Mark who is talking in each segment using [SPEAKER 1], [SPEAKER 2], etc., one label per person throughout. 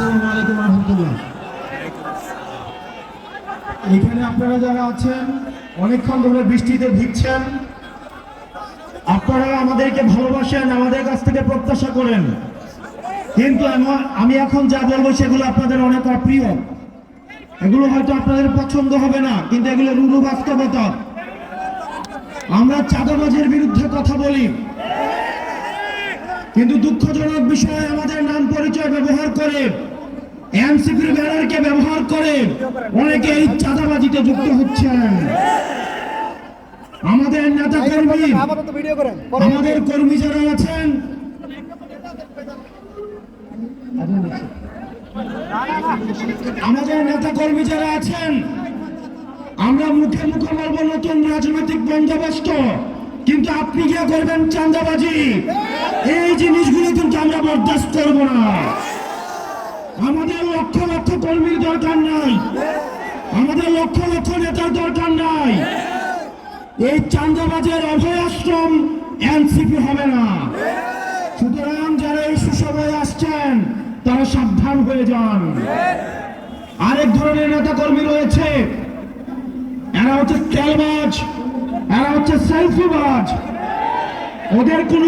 [SPEAKER 1] আসসালামু আলাইকুম রহমতুল্লাহ। এখানে আপনারা যারা আছেন, অনেকক্ষণ ধরে বৃষ্টিতে ভিজছেন আপনারা আমাদেরকে ভালোবাসেন, আমাদের কাছ থেকে প্রত্যাশা করেন। কিন্তু আমি এখন যা বলব সেগুলো আপনাদের অনেক অপ্রিয়। এগুলো হয়তো আপনাদের পছন্দ হবে না, কিন্তু এগুলো রুরু বাস্তবতা। আমরা চাঁদাবাজের বিরুদ্ধে কথা বলি। কিন্তু দুঃখজনক বিষয়, আমাদের নাম পরিচয় ব্যবহার করে এনসিপির ব্যানারকে ব্যবহার করে অনেকে এই চাঁদাবাজিতে যুক্ত হচ্ছেন। আমাদের নেতা কর্মী, আমাদের কর্মী যারা আছেন, আমাদের নেতা কর্মী যারা আছেন, আমরা মুখে মুখে বলব, নতুন রাজনৈতিক বন্দোবস্ত, কিন্তু আপনি গিয়ে করবেন চাঁদাবাজি। বরদাস্ত করব না। আমাদের লক্ষ লক্ষ কর্মীর দরকার নাই। আমাদের লক্ষ লক্ষ নেতার দরকার নাই। এই চান্দাবাজের অভয় আশ্রম এনসিপি হবে না। সুতরাং যারা এই সুসময়ে আসছেন, তারা সাবধান হয়ে যান। আরেক ধরনের নেতা কর্মী রয়েছে। এরা হচ্ছে তেলবাজ এরা হচ্ছে সেলফিবাজ। ওদের কোন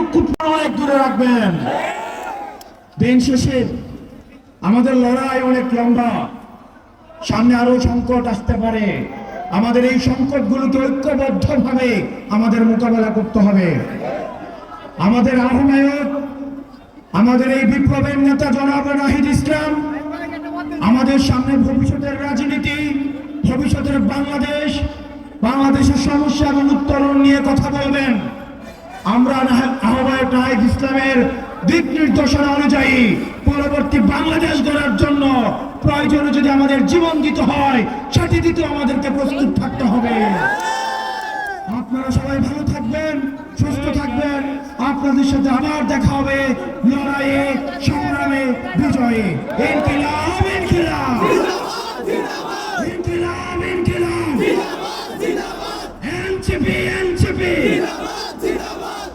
[SPEAKER 1] অনেক দূরে রাখবেন। দিন শেষে আমাদের লড়াই অনেক লম্বা। সামনে আরও সংকট আসতে পারে। আমাদের এই সংকটগুলোকে ঐক্যবদ্ধভাবে আমাদের মোকাবেলা করতে হবে। আমাদের আহ্বায়ক, আমাদের এই বিপ্লবের নেতা জনাব নাহিদ ইসলাম, আমাদের সামনে ভবিষ্যতের রাজনীতি, ভবিষ্যতের বাংলাদেশ, বাংলাদেশের সমস্যা এবং উত্তরণ নিয়ে কথা বলবেন। আমরা আহ্বায়ক নাহিদ ইসলামের দিক নির্দেশনা অনুযায়ী পরবর্তী বাংলাদেশ গড়ার জন্য প্রয়োজনে যদি আমাদের জীবন দিতে হয়, সেটি দিতে আমাদেরকে প্রস্তুত থাকতে হবে। আপনারা সবাই ভালো থাকবেন, সুস্থ থাকবেন। আপনাদের সাথে আবার দেখা হবে লড়াইয়ে, সংগ্রামে বিজয়ে।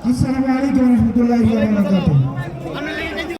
[SPEAKER 1] আসসালামু আলাইকুম রহমতুল্লাহি